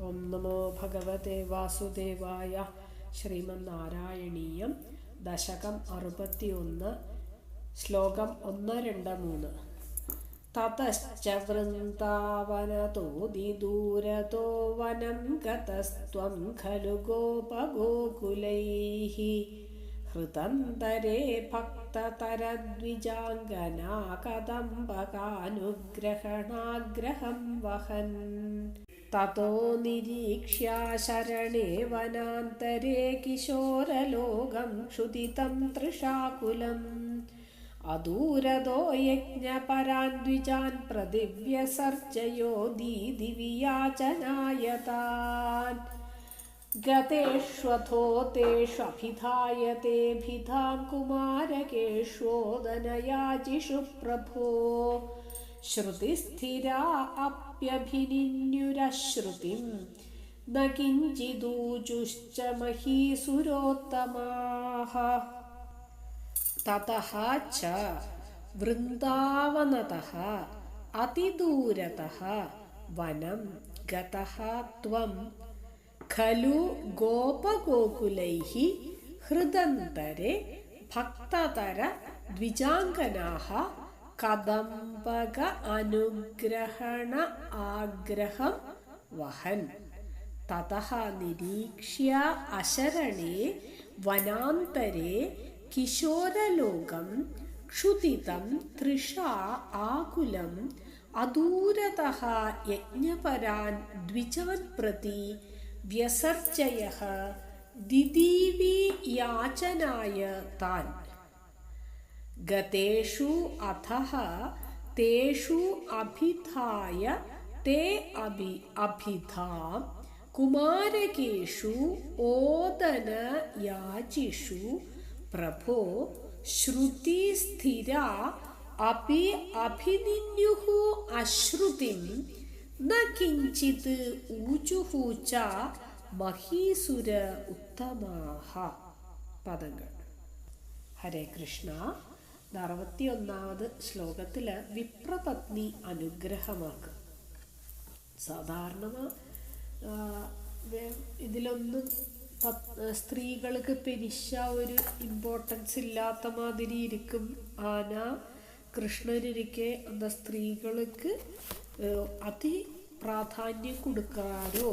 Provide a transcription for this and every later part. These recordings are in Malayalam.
ഓം നമോ ഭഗവതേ വാസുദേവായ ശ്രീമന്നാരായണീയം ദശകം അറുപത്തിയൊന്ന് ശ്ലോകം ഒന്ന് രണ്ട് മൂന്ന്. തതശ്ച വൃന്ദാവനതോതിദൂരതോ വനം ഗതസ്ത്വം ഖലു ഗോപഗോകുലൈः. ഹൃതന്തരെ ഭക്തതരദ്വിജാംഗനാ കദംബകാനുഗ്രഹണാഗ്രഹം വഹൻ. തतो നിരീക്ഷ്യ ശരണേ വനാന്തരെ കിശോരലോകം ക്ഷുതിതം തൃഷാകുലम् അദൂരതോ യജ്ഞപരാൻ ദ്വിജാൻ പ്രതിവ്യസർജയോ ദീദിവിയാചനായ താൻ ഗതേഷ്വഥോ തേഷ്വഭിധായ തേഭിധാം കുമാരകേഷ്വോദനയാജിഷു പ്രഭോ ശ്രുതിസ്ഥിരാ അപ്യഭിനിന്യുരശ്രുതിം ന കിഞ്ചിദൂജുശ്ച മഹീസുരോത്തമാः ततः च वृन्दावनतः अतिदूरतः वनं गतः त्वं खलु गोपगोकुलैः हृदन्तरे भक्ततर द्विजाङ्गनाः कदम्बक अनुग्रहण आग्रहं वहन् ततः निरीक्ष्य अशरणे वनान्तरे കിശോരലോകം ക്ഷുതിതം തൃഷാ ആകുലം അദൂരതഃ യജ്ഞപരാൻ ദ്വിജാൻ പ്രതി വ്യസർജയഃ ദിദീവി യാചനായ താൻ ഗതേഷു അധഃ തേഷു അഭിധായ തേ അഭി അഭിധാം കുമാരകേഷു ഓദന യാചിഷു പ്രഭോ ശ്രുതിസ്ഥിര അപി അഭിനിന്യുഃ അശ്രുതിം ന കിഞ്ചിത് ഊചുഃ ച മഹീസുര ഉത്തമാഹ പദങ്ങൾ ഹരേ കൃഷ്ണ അറുപത്തിയൊന്നാമത് ശ്ലോകത്തിൽ വിപ്രപത്നി അനുഗ്രഹമാക്കുക സാധാരണ ഇതിലൊന്നും സ്ത്രീകൾക്ക് പെരിശ ഒരു ഇമ്പോർട്ടൻസ് ഇല്ലാത്ത മാതിരി ഇരിക്കും. ആന കൃഷ്ണനിരിക്കെ അന്ന സ്ത്രീകൾക്ക് അതി പ്രാധാന്യം കൊടുക്കാനോ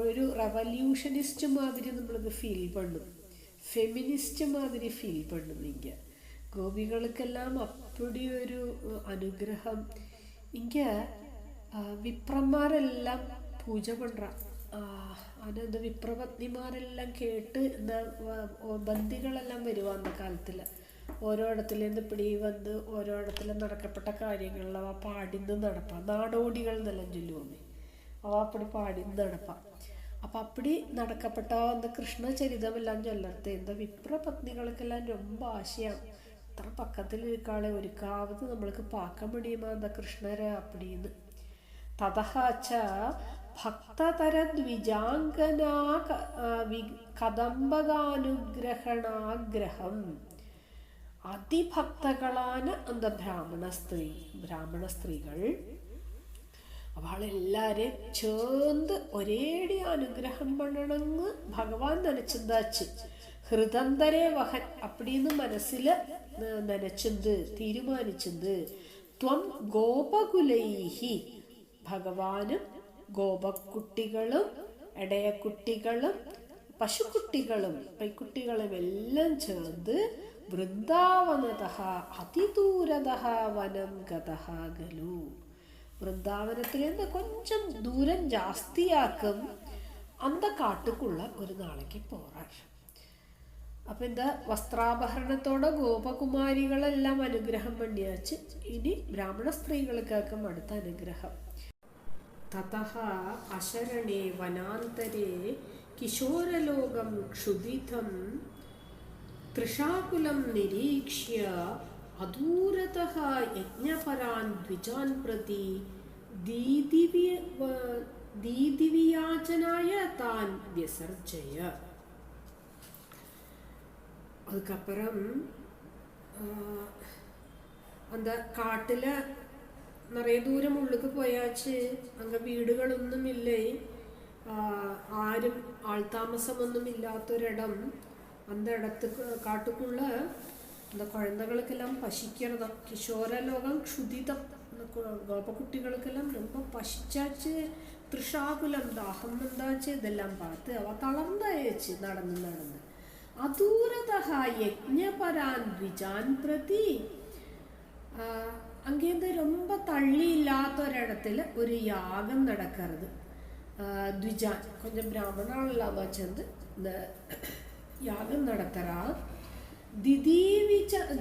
ഒരു റെവല്യൂഷനിസ്റ്റ് മാതിരി നമ്മളത് ഫീൽ പണ്ണും ഫെമിനിസ്റ്റ് മാതിരി ഫീൽ പണ്ണും നിങ്ങൾ ഗോപികൾക്കെല്ലാം അപ്പടി ഒരു അനുഗ്രഹം. ഇങ്ക വിപ്രന്മാരെല്ലാം പൂജ പണ്ട അതായത് വിപ്രപത്നിമാരെല്ലാം കേട്ട് എന്താ ബന്ദികളെല്ലാം വരുവാ അന്ന കാലത്തിൽ ഓരോ ഇടത്തിലേന്ന് പിടി വന്ന് ഓരോ ഇടത്തിൽ നടക്കപ്പെട്ട കാര്യങ്ങളിൽ അവ പാടിന്ന് നടപ്പാം. നാടോടികൾ എന്നെല്ലാം ചൊല്ലുവമ്മേ അവ അപ്പടി പാടിന്ന് നടപ്പാം. അപ്പൊ അപ്പടി നടക്കപ്പെട്ട അന്ന് കൃഷ്ണചരിതമെല്ലാം ചൊല്ലത്തെ എന്താ വിപ്രപത്നികൾക്കെല്ലാം രൊമ്പ ആശയാണ് അത്ര പക്കത്തിൽ ഇരിക്കാളെ ഒരുക്കാവത് നമ്മൾക്ക് പാക്കം മുടിയുമാ എന്താ കൃഷ്ണരെ അപ്പടിന്ന്. തഥഹാച്ച ഭക്തതര ഭക്തതരദ്വിജാംഗനാ കദംബകാനുഗ്രഹണാഗ്രഹം. അതിഭക്തകളാണ് അന്ത ബ്രാഹ്മണ സ്ത്രീ ബ്രാഹ്മണ സ്ത്രീകൾ. അവളെല്ലാരെയും ചേർന്ന് ഒരേടി അനുഗ്രഹം പണണമെന്ന് ഭഗവാൻ നനച്ചിന്താച്ച്? ഹൃദന്തരെ വഹൻ അപ്പടിന്ന് മനസ്സിൽ നനച്ചത് തീരുമാനിച്ചത് ത്വം ഗോപകുലൈഹി. ഭഗവാനും ഗോപക്കുട്ടികളും ഇടയക്കുട്ടികളും പശുക്കുട്ടികളും പൈക്കുട്ടികളും എല്ലാം ചേർന്ന് വൃന്ദാവനത അതിദൂരത വനം ഗതഹ ഗലു. വൃന്ദാവനത്തിൽ നിന്ന് കൊഞ്ചം ദൂരം ജാസ്തിയാക്കും അന്ത കാട്ടുക്കുള്ള ഒരു നാളേക്ക് പോറാൻ അപ്പം എന്താ? വസ്ത്രാഭരണത്തോടെ ഗോപകുമാരികളെല്ലാം അനുഗ്രഹം പണിയാച്ച് ഇനി ബ്രാഹ്മണ സ്ത്രീകൾക്കാക്കും അടുത്ത അനുഗ്രഹം. തഥ അശരണേ വനാന്തരേ കിശോരലോകം ക്ഷുദിതം തൃഷാകുലം നിരീക്ഷ്യ അദൂരതഃ യജ്ഞപരാൻ ദ്വിജാൻ പ്രതി ദീദിവിയാചനായ താൻ വ്യസർജയ അതുക്കപ്പുറം എന്താ കാട്ടിൽ നിറയെ ദൂരം ഉള്ളിക്ക് പോയാച്ച് അങ്ങനെ വീടുകളൊന്നുമില്ലേ ആരും ആൾ താമസമൊന്നും ഇല്ലാത്തൊരിടം. അന്ത ഇടത്ത് കാട്ടുക്കുള്ള இந்த குழந்தைகளுக்கெல்லாம் பசிக்கிறதாம் கிஷோர லோகம் க்ஷுதிதம் இந்த கு- கோபக்குட்டிகளுக்கெல்லாம் ரொம்ப பசிச்சாச்சு തൃഷാകുലം ദാഹം എന്താച്ച് ഇതെല്ലാം பார்த்து അവ തളർന്നയച്ച് നടന്ന് നടന്ന് അതൂരതഃ യജ്ഞപരാൻ ദ്വിജാൻ പ്രതി ஆஹ், அங்கேருந்து ரொம்ப தள்ளி இல்லாத ஒரு இடத்துல ஒரு யாகம் நடக்கிறது ஆஹ், த்விஜான் கொஞ்சம் பிராமணாலாம்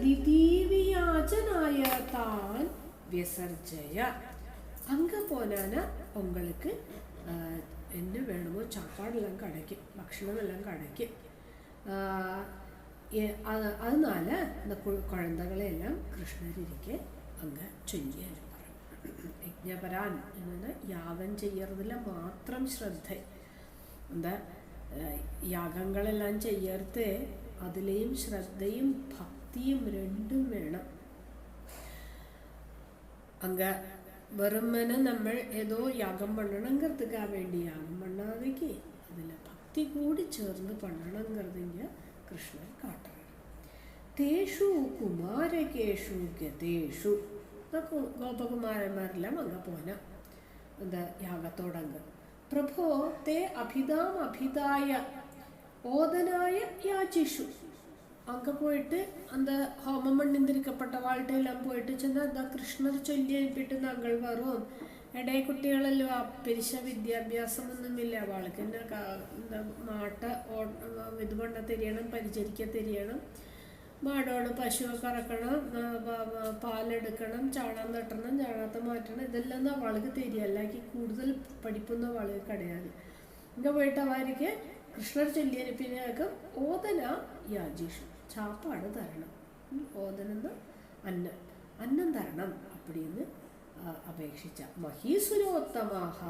ദിദീവിയാചനായ താൻ വ്യസർജയ. അങ്ക പോലാന ഉങ്ങൾക്ക് എന്ന് വേണമോ ചാപ്പാടെല്ലാം കടയ്ക്കും ഭക്ഷണമെല്ലാം കടയ്ക്കും. അതിനാല് കുഴന്തകളെല്ലാം കൃഷ്ണനിരിക്കെ അങ്ങ് ചൊല്ലിയാൽ യജ്ഞ വരാൻ എന്ന് യാഗം ചെയ്യുന്നതിൽ മാത്രം ശ്രദ്ധ. എന്താ യാഗങ്ങളെല്ലാം ചെയ്യരുത്. അതിലെയും ശ്രദ്ധയും ഭക്തിയും രണ്ടും വേണം. അങ്ക വെറുമന നമ്മൾ ഏതോ യാഗം പണ്ണണങ്കർത്തുക്ക് വേണ്ടി യാഗം പണ്ണാതെക്ക് അതിൽ ഭക്തി കൂടി ചേർന്ന് പണ്ണണങ്കർത്തിങ്ക കൃഷ്ണൻ കാട്ടാറ് തേഷു കുമാരകേഷു ഗതേഷു. ഗോപകുമാരന്മാരെല്ലാം അങ്ങ് പോന എന്താ യാഗത്തോടങ്ങ്. പ്രഭോ തേ അഭിതാം അഭിതായ ஓதனாய யாச்சிஷு പോയിട്ട് போயிட்டு அந்த ஹோமம் பண்ணிந்திരിക്കപ്പെട്ട വാൾട്ടെല്ലാം പോയിട്ട് ചെന്ന് എന്താ കൃഷ്ണർ ചൊല്ലിയേൽപ്പിട്ട് ഞങ്ങൾ വരും ഇടയ കുട്ടികളല്ലോ അപ്പിരിശ വിദ്യാഭ്യാസം ഒന്നുമില്ല വാൾക്ക് തന്നെ എന്താ മാട്ട ഇത് പണ്ട തിരിയണം പരിചരിക്ക തിരിയണം. മാടോട് പശുവെ കറക്കണം പാലെടുക്കണം ചാണാൻ തട്ടണം ചാണാത്ത മാറ്റണം. ഇതെല്ലാം ഒന്നും വാൾക്ക് തിരിയല്ല. കൂടുതൽ പഠിപ്പൊന്നും അവൾക്ക് കിടയാതെ. ഇങ്ങനെ പോയിട്ട് അവർക്ക് കൃഷ്ണർ ചൊല്ലിയതിന് പിന്നകം ഓതന യാജീഷു. ചാപ്പാട് തരണം. ഓതനെന്ന് അന്നം അന്നം തരണം അപ്പടിന്ന് അപേക്ഷിച്ച. മഹീസുരോത്തമാഹ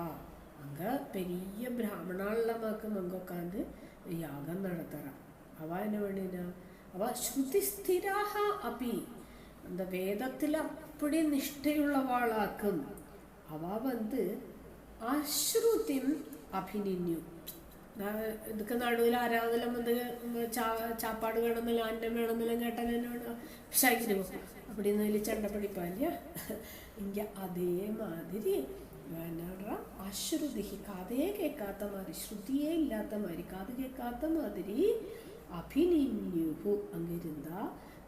അങ്ങ പെരിയ ബ്രാഹ്മണാളമാക്കും അങ്ങൊക്കാണ്ട് യാഗം നടത്തണം. അവ എന്ന വേണ്ടിനാ അവ ശ്രുതിസ്ഥിരാഹ അപി. എന്താ വേദത്തിൽ അപ്പടി നിഷ്ഠയുള്ളവാളാക്കും. അവ വന്ന് അശ്രുതി അഭിനിന്യു. நான் இதுக்கு நடுவில் ஆறாவதுல வந்து சா சாப்பாடு வேணுமில்ல அன்னம் வேணுமில்ல கேட்டால் என்ன வேணும் ஷாக்கிடுவோம் அப்படின்னு சொல்லி சண்டை படிப்பா இல்லையா இங்கே அதே மாதிரி என்னடா அஸ்ருதி காதையே கேட்காத மாதிரி ஸ்ருதியே இல்லாத மாதிரி காது கேட்காத மாதிரி അഭിനിന്യുഹു അങ്ങിരുന്നാ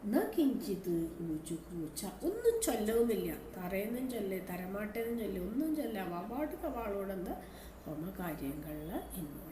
ന കിഞ്ചിത് ഊജു കൂച്ച ഒന്നും ചൊല്ലവുമില്ല തറയെന്നും ചൊല്ലേ തരമാട്ടേന്നും ചൊല്ലേ ഒന്നും ചൊല്ല അവാട് കവാളോടെന്താ ഹോമ കാര്യങ്ങളിൽ ഇൻവോൾവ്